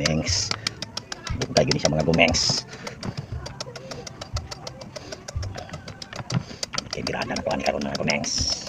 gumengs. Bugay gini siya mga gumengs. Kay birada na ko ani karon mga gumengs.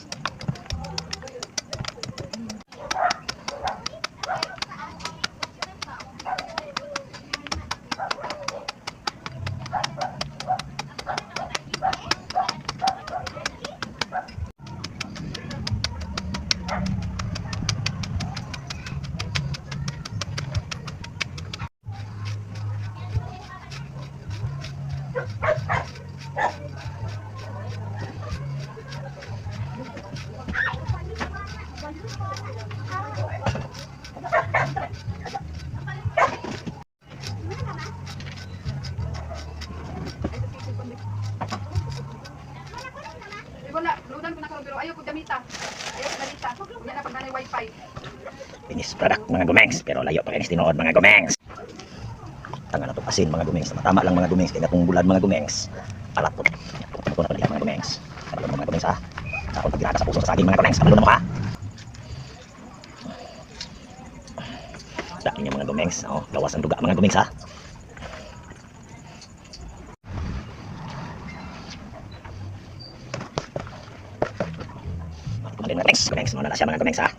Finish product mga gumengs pero layo pa kinis tinuod mga gumengs. Tanga na to pasin mga gumengs. Tama lang mga gumengs kaya kung bulad mga gumengs. Palat po. Kung ko na pala mga gumengs. Mo mga gumengs ha. Ako pagbirada sa puso sa saging mga gumengs. Kabalo mo ha. Dami niya mga gumengs. Oh, gawas ang duga mga gumengs ha. Na gumengs. Gumengs mo na na siya mga gumengs ha.